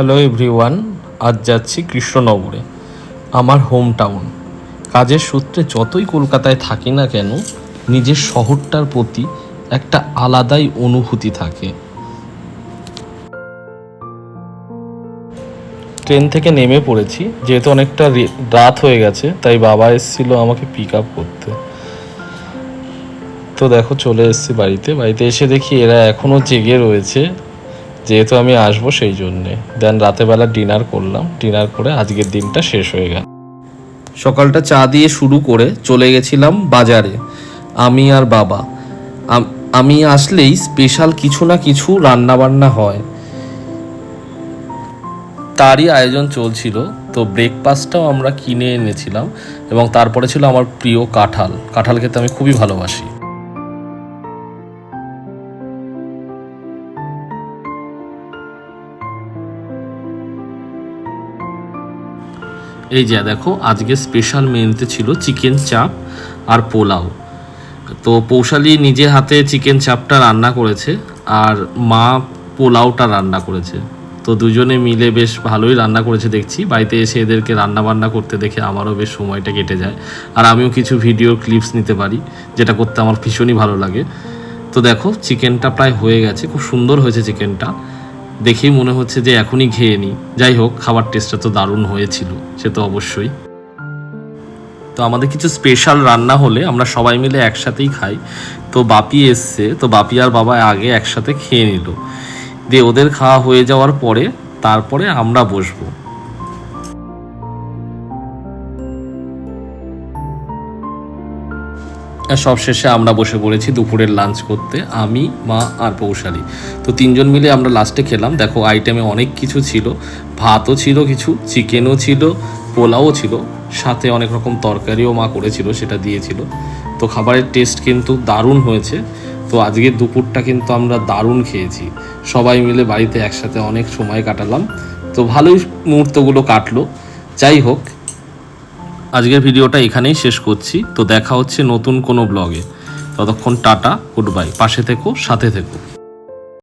Hello everyone, আজ যাচ্ছি কৃষ্ণনগরে, আমার হোম টাউন কাজের সূত্রে যতই কলকাতায় থাকি না কেন, নিজের শহরটার প্রতি একটা আলাদাই অনুভূতি থাকে। ট্রেন থেকে নেমে পড়েছি, যেহেতু অনেকটা রাত হয়ে গেছে, তাই বাবা এসেছিল আমাকে পিক আপ করতে। তো দেখো চলে এসেছি বাড়িতে বাড়িতে এসে দেখি এরা এখনও জেগে রয়েছে। যেহেতু আমি আসব সেই জন্যে। দেন রাতেবেলা ডিনার করলাম। ডিনার করে আজকের দিনটা শেষ হয়ে গেল। সকালটা চা দিয়ে শুরু করে চলে গেছিলাম বাজারে। আমি আর বাবা। আম- আসলেই স্পেশাল কিছু না কিছু রান্না বান্না হয়। তারই আয়োজন চলছিল। তো ব্রেকফাস্টটাও আমরা কিনে এনেছিলাম এবং তারপরে ছিল আমার প্রিয় কাঁঠাল। কাঁঠাল খেতে আমি খুবই ভালোবাসি। এই যে দেখো, আজকে স্পেশাল মেনুতে ছিল চিকেন চাপ আর পোলাও। তো পৌশালী নিজে হাতে চিকেন চাপটা রান্না করেছে আর মা পোলাওটা রান্না করেছে। তো দুজনে মিলে বেশ ভালোই রান্না করেছে দেখছি। বাড়িতে এসে এদেরকে রান্না বান্না করতে দেখে আমারও বেশ সময়টা কেটে যায়। আর আমিও কিছু ভিডিও ক্লিপস নিতে পারি, যেটা করতে আমার ভীষণই ভালো লাগে। তো দেখো চিকেনটা প্রায় হয়ে গেছে। খুব সুন্দর হয়েছে চিকেনটা দেখেই মনে হচ্ছে যে এখনই খেয়ে নিই যাই হোক, খাবার টেস্টটা তো দারুণ হয়েছিল, সে তো অবশ্যই। তো আমাদের কিছু স্পেশাল রান্না হলে আমরা সবাই মিলে একসাথেই খাই। তো বাপি এসছে, তো বাপি আর বাবা আগে একসাথে খেয়ে নিল। দিয়ে ওদের খাওয়া হয়ে যাওয়ার পরে, তারপরে আমরা বসবো। সবশেষে আমরা বসে পড়েছি দুপুরের লাঞ্চ করতে, আমি, মা আর পৌশালী তো তিনজন মিলে আমরা লাস্টে খেলাম। দেখো আইটেমে অনেক কিছু ছিল। ভাতও ছিল কিছু চিকেনও ছিল, পোলাও ছিল, সাথে অনেক রকম তরকারিও মা করেছিল, সেটা দিয়েছিল। তো খাবারের টেস্ট কিন্তু দারুণ হয়েছে। তো আজকের দুপুরটা কিন্তু আমরা দারুণ খেয়েছি। সবাই মিলে বাড়িতে একসাথে অনেক সময় কাটালাম। তো ভালোই মুহূর্তগুলো কাটলো। যাই হোক আজকের ভিডিওটা এখানেই শেষ করছি। তো দেখা হচ্ছে নতুন কোনো ব্লগে ততক্ষণ টাটা গুড বাই পাশে থেকো, সাথে থেকো।